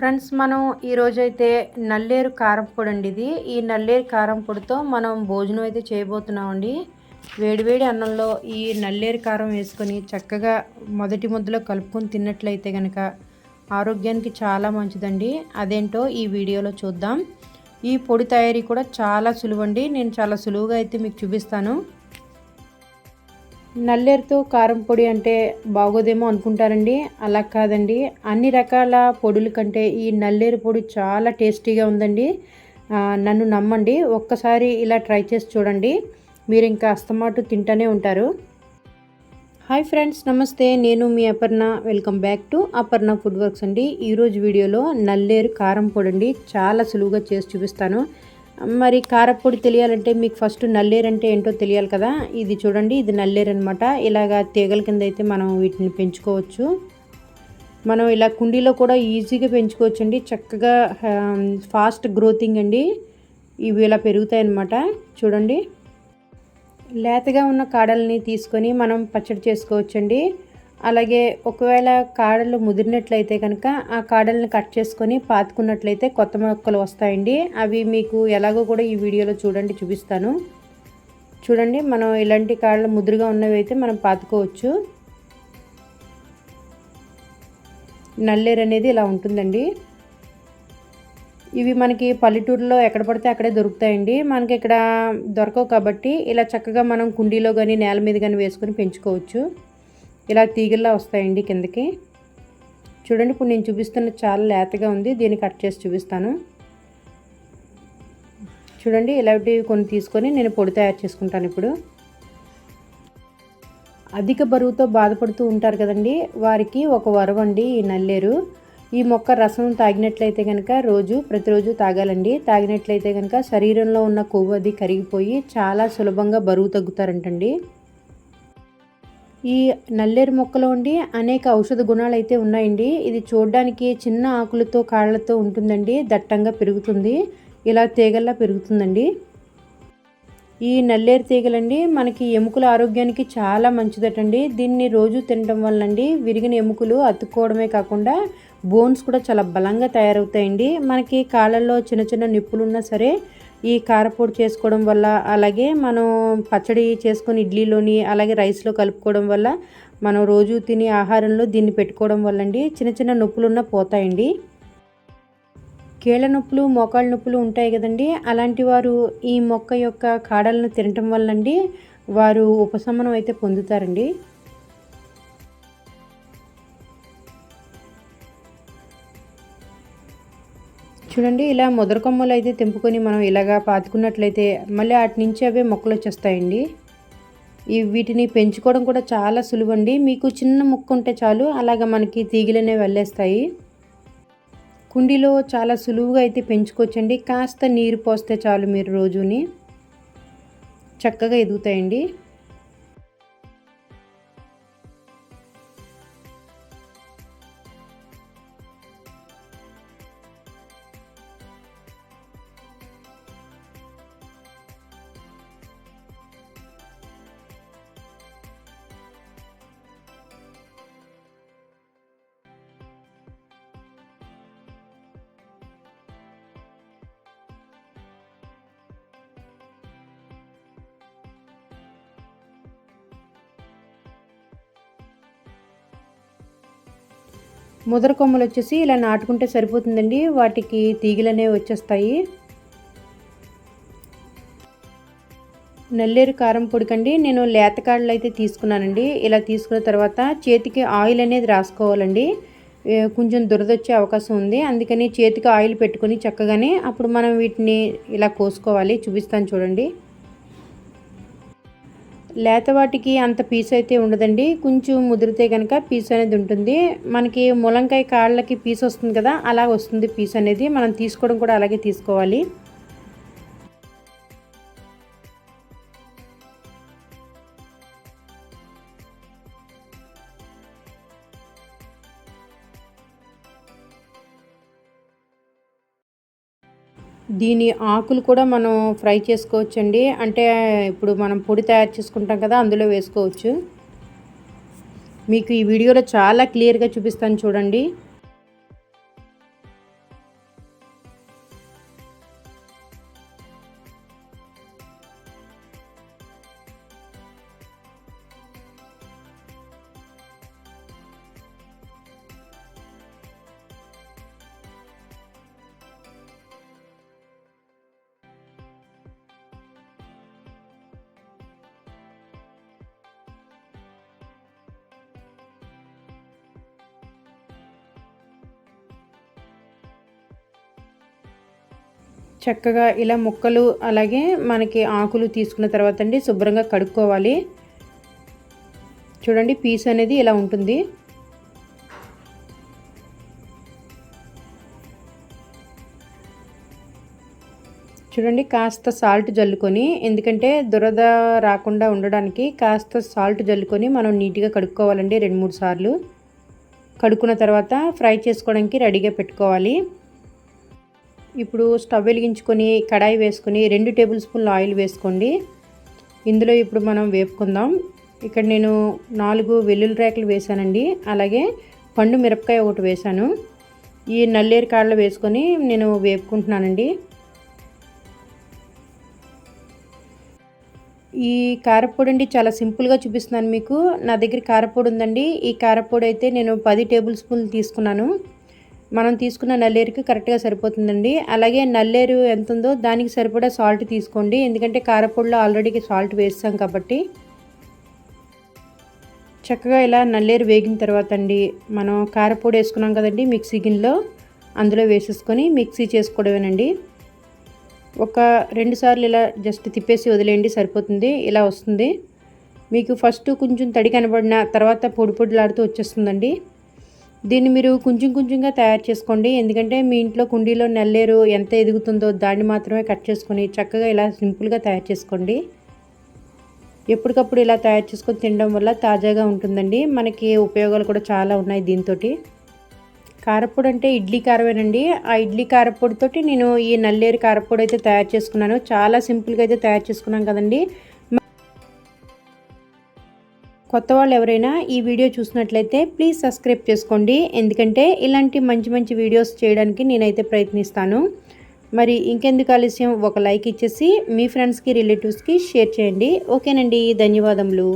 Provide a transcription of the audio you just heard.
Friends మనం ఈరోజైతే నల్లేరు కారం పొడి అండి ఇది ఈ నల్లేరు కారం పొడితో మనం భోజనం అయితే చేయబోతున్నామండి. వేడివేడి అన్నంలో ఈ నల్లేరు కారం వేసుకొని చక్కగా మొదటి ముద్దలో కలుపుకొని తిన్నట్లయితే కనుక ఆరోగ్యానికి చాలా మంచిదండి. అదేంటో ఈ వీడియోలో చూద్దాం. ఈ పొడి తయారీ కూడా చాలా సులువండి. నేను చాలా సులువుగా అయితే మీకు చూపిస్తాను. నల్లేరుతో కారం పొడి అంటే బాగోదేమో అనుకుంటారండి. అలా కాదండి. అన్ని రకాల పొడుల కంటే ఈ నల్లేరు పొడి చాలా టేస్టీగా ఉందండి. నన్ను నమ్మండి. ఒక్కసారి ఇలా ట్రై చేసి చూడండి. మీరు ఇంకా అస్తమాటు తింటూనే ఉంటారు. హాయ్ ఫ్రెండ్స్ నమస్తే. నేను మీ Aparna. Welcome back to Aparna food works అండి. ఈరోజు వీడియోలో నల్లేరు కారం పొడి అండి. చాలా సులువుగా చేసి చూపిస్తాను. మరి కారపొడి తెలియాలంటే మీకు ఫస్ట్ నల్లేరు అంటే ఏంటో తెలియాలి కదా. ఇది చూడండి ఇది నల్లేరు అనమాట ఇలాగా తీగల కింద అయితే మనం వీటిని పెంచుకోవచ్చు. మనం ఇలా కుండీలో కూడా ఈజీగా పెంచుకోవచ్చు అండి చక్కగా ఫాస్ట్ గ్రోతింగ్ అండి. ఇవి ఇలా పెరుగుతాయి అన్నమాట. చూడండి. లేతగా ఉన్న కాడల్ని తీసుకొని మనం పచ్చడి చేసుకోవచ్చండి. అలాగే ఒకవేళ కాడలు ముదిరినట్లయితే కనుక ఆ కాడల్ని కట్ చేసుకొని పాతుకున్నట్లయితే కొత్త మొక్కలు వస్తాయండి. అవి మీకు ఎలాగో కూడా ఈ వీడియోలో చూడండి చూపిస్తాను. చూడండి మనం ఇలాంటి కాడలు ముదురుగా ఉన్నవి అయితే మనం పాతుకోవచ్చు. నల్లేరు అనేది ఇలా ఉంటుందండి. ఇవి మనకి పల్లెటూరులో ఎక్కడ పడితే అక్కడే దొరుకుతాయండి. మనకి ఇక్కడ దొరకవు కాబట్టి ఇలా చక్కగా మనం కుండీలో కానీ నేల మీద కానీ వేసుకొని పెంచుకోవచ్చు. ఇలా తీగల్లా వస్తాయండి కిందకి. చూడండి ఇప్పుడు నేను చూపిస్తున్న చాలా లేతగా ఉంది. దీన్ని కట్ చేసి చూపిస్తాను. చూడండి ఇలాంటివి కొన్ని తీసుకొని నేను పొడి తయారు చేసుకుంటాను ఇప్పుడు. అధిక బరువుతో బాధపడుతూ ఉంటారు కదండి. వారికి ఒక వరవండి ఈ నల్లేరు. ఈ మొక్క రసం తాగినట్లయితే కనుక రోజు ప్రతిరోజు తాగాలండి. తాగినట్లయితే కనుక శరీరంలో ఉన్న కొవ్వు అది కరిగిపోయి చాలా సులభంగా బరువు తగ్గుతారంటండి. ఈ నల్లేరు మొక్కలో ఉండి అనేక ఔషధ గుణాలు అయితే ఉన్నాయండి. ఇది చూడడానికి చిన్న ఆకులతో కాళ్ళతో ఉంటుందండి. దట్టంగా పెరుగుతుంది. ఇలా తీగల్లా పెరుగుతుందండి. ఈ నల్లేరు తీగలండి మనకి ఎముకల ఆరోగ్యానికి చాలా మంచిదటండి. దీన్ని రోజు తినడం వల్ల అండి విరిగిన ఎముకలు అతుక్కోవడమే కాకుండా బోన్స్ కూడా చాలా బలంగా తయారవుతాయండి. మనకి కాళ్ళల్లో చిన్న చిన్న నిప్పులు ఉన్నా సరే ఈ కారపొడి చేసుకోవడం వల్ల అలాగే మనం పచ్చడి చేసుకొని ఇడ్లీలోని అలాగే రైస్లో కలుపుకోవడం వల్ల మనం రోజు తినే ఆహారంలో దీన్ని పెట్టుకోవడం వల్ల అండి చిన్న చిన్న నొప్పులున్న పోతాయండి. కీళ్ళ నొప్పులు మోకాళ్ళ నొప్పులు ఉంటాయి కదండి. అలాంటి వారు ఈ మొక్క యొక్క కాడలను తినటం వల్లండి వారు ఉపశమనం అయితే పొందుతారండి. చూడండి ఇలా ముదర కొమ్మలు అయితే తెంపుకొని మనం ఇలాగా పాతుకున్నట్లయితే మళ్ళీ వాటి నుంచి అవే మొక్కలు వచ్చేస్తాయండి. ఈ వీటిని పెంచుకోవడం కూడా చాలా సులువండి. మీకు చిన్న ముక్క ఉంటే చాలు అలాగ మనకి తీగలనే వెళ్ళేస్తాయి. కుండీలో చాలా సులువుగా అయితే పెంచుకోవచ్చండి. కాస్త నీరు పోస్తే చాలు మీరు రోజుని. చక్కగా ఎదుగుతాయండి. ముదర కొమ్మలు వచ్చేసి ఇలా నాటుకుంటే సరిపోతుందండి. వాటికి తీగలు అనేవి వచ్చేస్తాయి. నల్లేరు కారం పొడికండి. నేను లేతకాడలు అయితే తీసుకున్నానండి. ఇలా తీసుకున్న తర్వాత చేతికి ఆయిల్ అనేది రాసుకోవాలండి. కొంచెం దురదొచ్చే అవకాశం ఉంది. అందుకని చేతికి ఆయిల్ పెట్టుకొని చక్కగానే అప్పుడు మనం వీటిని ఇలా కోసుకోవాలి. చూపిస్తాను చూడండి. లేత వాటికి అంత పీస్ అయితే ఉండదండి. కొంచెం ముదిరితే కనుక పీస్ అనేది ఉంటుంది. మనకి ములంకాయ కాళ్ళకి పీస్ వస్తుంది కదా అలా వస్తుంది పీస్ అనేది. మనం తీసుకోవడం కూడా అలాగే తీసుకోవాలి. దీని ఆకులు కూడా మనం ఫ్రై చేసుకోవచ్చండి. అంటే ఇప్పుడు మనం పొడి తయారు చేసుకుంటాం కదా అందులో వేసుకోవచ్చు. మీకు ఈ వీడియోలో చాలా క్లియర్గా చూపిస్తాను చూడండి. చక్కగా ఇలా ముక్కలు అలాగే మనకి ఆకులు తీసుకున్న తర్వాత అండి శుభ్రంగా కడుక్కోవాలి. చూడండి పీస్ అనేది ఇలా ఉంటుంది. చూడండి కాస్త సాల్ట్ జల్లుకొని ఎందుకంటే దురద రాకుండా ఉండడానికి కాస్త సాల్ట్ జల్లుకొని మనం నీట్గా కడుక్కోవాలండి రెండు మూడు సార్లు. కడుక్కున్న తర్వాత ఫ్రై చేసుకోవడానికి రెడీగా పెట్టుకోవాలి. ఇప్పుడు స్టవ్ వెలిగించుకొని కడాయి వేసుకొని రెండు టేబుల్ స్పూన్లు ఆయిల్ వేసుకోండి. ఇందులో ఇప్పుడు మనం వేపుకుందాం. ఇక్కడ నేను నాలుగు వెల్లుల్లి రేకలు వేసానండి అలాగే పండు మిరపకాయ ఒకటి వేశాను. ఈ నల్లేరు కాడలు వేసుకొని నేను వేపుకుంటున్నానండి. ఈ కారపొడి అండి చాలా సింపుల్గా చూపిస్తున్నాను మీకు. నా దగ్గర కారపొడి ఉందండి. ఈ కారపొడి అయితే నేను పది టేబుల్ స్పూన్లు తీసుకున్నాను. మనం తీసుకున్న నల్లేరుకి కరెక్ట్గా సరిపోతుందండి. అలాగే నల్లేరు ఎంత ఉందో దానికి సరిపడా సాల్ట్ తీసుకోండి. ఎందుకంటే కారపొడిలో ఆల్రెడీ సాల్ట్ వేస్తాం కాబట్టి. చక్కగా ఇలా నల్లేరు వేగిన తర్వాత అండి మనం కారపొడి వేసుకున్నాం కదండి మిక్సీ గిన్నెలో అందులో వేసేసుకొని మిక్సీ చేసుకోవడమేనండి. ఒక రెండు సార్లు ఇలా జస్ట్ తిప్పేసి వదిలేయండి సరిపోతుంది ఇలా వస్తుంది. మీకు ఫస్ట్ కొంచెం తడి కనబడిన తర్వాత పొడి పొడిలాడుతూ వచ్చేస్తుందండి. దీన్ని మీరు కొంచెం కొంచెంగా తయారు చేసుకోండి. ఎందుకంటే మీ ఇంట్లో కుండీలో నల్లేరు ఎంత ఎదుగుతుందో దాన్ని మాత్రమే కట్ చేసుకొని చక్కగా ఇలా సింపుల్గా తయారు చేసుకోండి. ఎప్పటికప్పుడు ఇలా తయారు చేసుకొని తినడం వల్ల తాజాగా ఉంటుందండి. మనకి ఉపయోగాలు కూడా చాలా ఉన్నాయి దీంతో కారపొడి అంటే ఇడ్లీ కారమేనండి. ఆ ఇడ్లీ కారపొడితోటి నేను ఈ నల్లేరు కారపొడి అయితే తయారు చేసుకున్నాను. చాలా సింపుల్గా అయితే తయారు చేసుకున్నాను కదండి. కొత్త వాళ్ళు ఎవరైనా ఈ వీడియో చూసినట్లయితే ప్లీజ్ సబ్స్క్రైబ్ చేసుకోండి. ఎందుకంటే ఇలాంటి మంచి మంచి వీడియోస్ చేయడానికి నేనైతే ప్రయత్నిస్తాను. మరి ఇంకెందుకు ఆలస్యం? ఒక లైక్ ఇచ్చేసి మీ ఫ్రెండ్స్కి రిలేటివ్స్కి షేర్ చేయండి. ఓకేనండి ధన్యవాదములు.